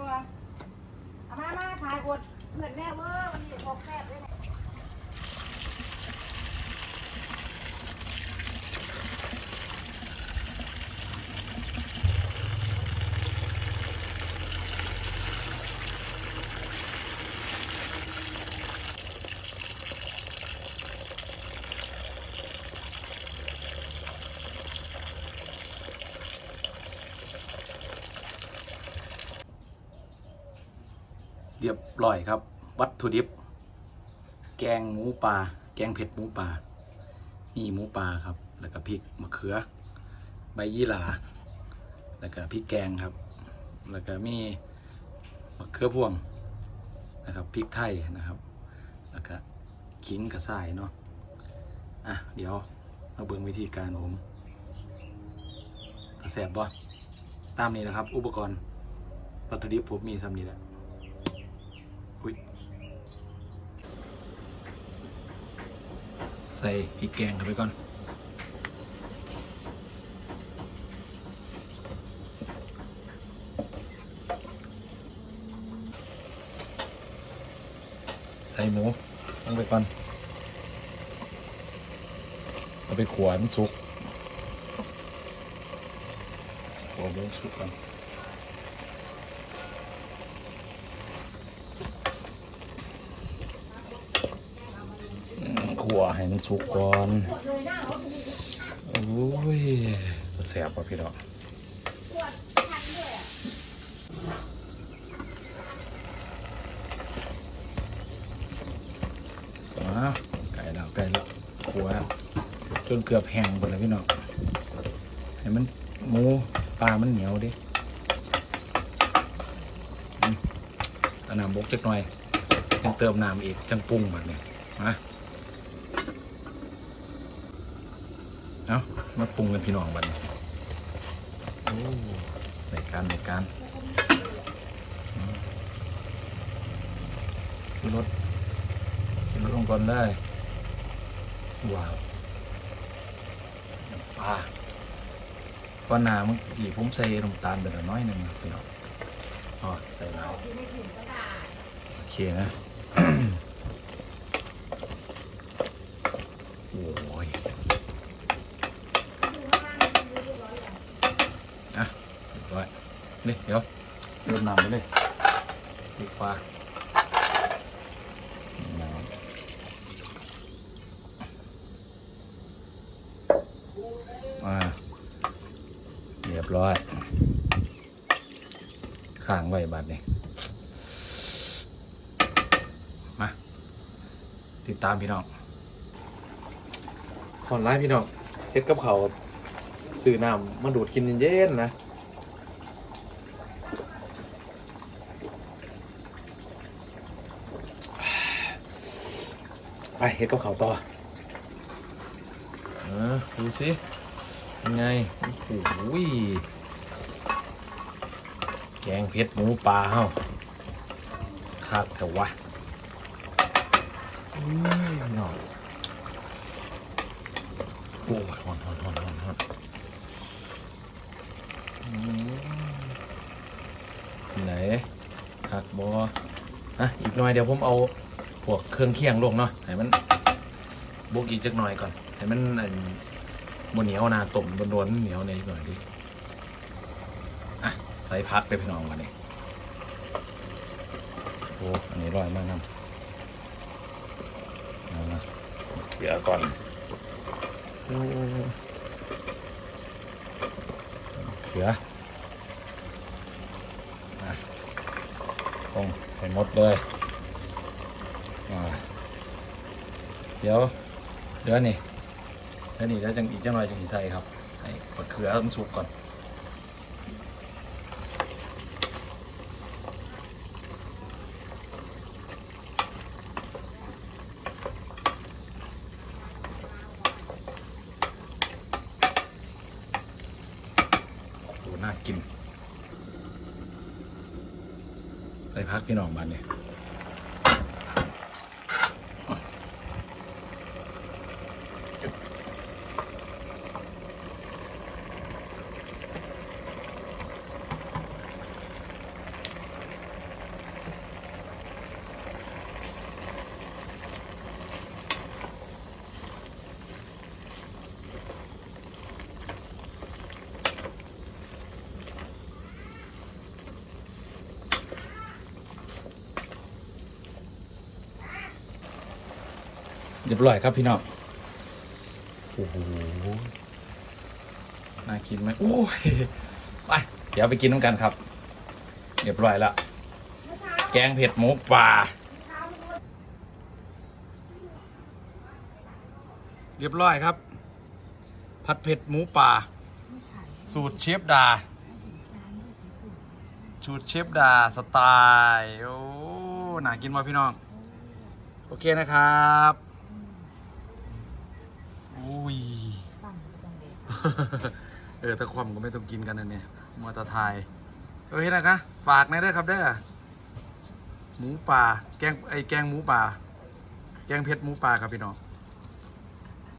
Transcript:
บ่เอามามาถ่ายอดเพื่อนแม่เว้อวันนี้ออกแซ่บเลยเนี่ย เรียบร้อยครับ วัตถุดิบ แกงหมูปลาแกงเผ็ดหมูปลามีหมูปลาครับ แล้วก็พริกมะเขือ ใบยี่หร่าแล้วก็พริกแกงครับ แล้วก็มีมะเขือพวงนะครับพริกไทยนะครับ แล้วก็ขิงกระส่ายเนาะอะเดี๋ยวมาเบิ่งวิธีการผมแสบบ่ตามนี้นะครับ อุปกรณ์วัตถุดิบผมมีซ้ำนี้แหละ อุ๊ยใส่พริกแกงเข้าไปก่อนใส่หมูลงไปก่อนเอาไปขวานสุกขวานสุกก่อน ขัวให้มันสุกก่อนโอ้ยแสบป่ะพี่ดอกอ้าไก่แล้วไก่แล้วขัวจนเกือบแห้งหมดแล้วพี่น้องให้มันหมูปลามันเหนียวดิอืมเอาน้ำบกจักหน่อยยังเติมน้ำอีกจังปรุงแบบนี้มา เอามาปรุงกันพี่น้องบัดนโอ้ในการในการขึ้นรถขึ้นรถลงก่อนได้ ว้าวปลาก้อนหนาเมื่อกี้ผมใส่น้ำตาลไปหน่อยหนึ่งพี่น้องอ๋อใส่แล้วโอเคนะ โอ้ย อะเรียบร้อย นี่เดี๋ยวเริ่มนำไปเลยดีกว่าน้ำมาเรียบร้อยข้างไว้บัดนี้มาติดตามพี่น้องขอนไล่พี่น้องเฮ็ดกับเขาซื้อน้ำมาดูดกินเย็นๆนะ ไปเฮ็ดกับเขาต่อเออดูสิยังไงโอ้โหยแกงเผ็ดหมูปลาเฮาขาดแต่วะอุ้ยหน่อยโอ้ยฮอนฮอนฮอนฮอนฮอนอืม หนขาดบออะอีกหน่อยเดี๋ยวผมเอาพวกเครื่องเคียงลงเนาะให้มันบุกอีกจักหน่อยก่อนให้มันอันบนเหนียวนาต้มบนโดนเหนียวในหน่อยดิอะใส่พักไปพี่น้องกันนี่โอ้อันนี้อร่อยมากนะเอานะเดี๋ยวก่อนเขืออ่ ลงไปหมดเลยเดี๋ยวเดี๋ยวนี่เดี๋ยวนี่แล้วจังอีกจังหน่อยจังสีใส่ครับให้มะเขือมันสุกก่อน โอ้น่ากินไป พักพี่น้องบ้านเนี่ย รียบร้อยครับพี่น้องโอ้โหน่ากินไหมโอ้ยไปเดี๋ยวไปกินน้ำกันครับ เรียบร้อยแล้วแกงเผ็ดหมูป่าเรียบร้อยครับ ผัดเผ็ดหมูป่า สูตรเชฟดา สูตรเชฟดาสไตล์ โอ้ น่ากินว่ะพี่น้อง โอเคนะครับ อุ้ยเออ ถ้าความก็ไม่ต้องกินกันนะเนี่ยมัวแตะทายโอเคนะคะฝากหนอยเด้อครับเด้อหมูป่า แกงไอแกงหมูป่า แกงเผ็ดหมูป่าครับพี่น้อง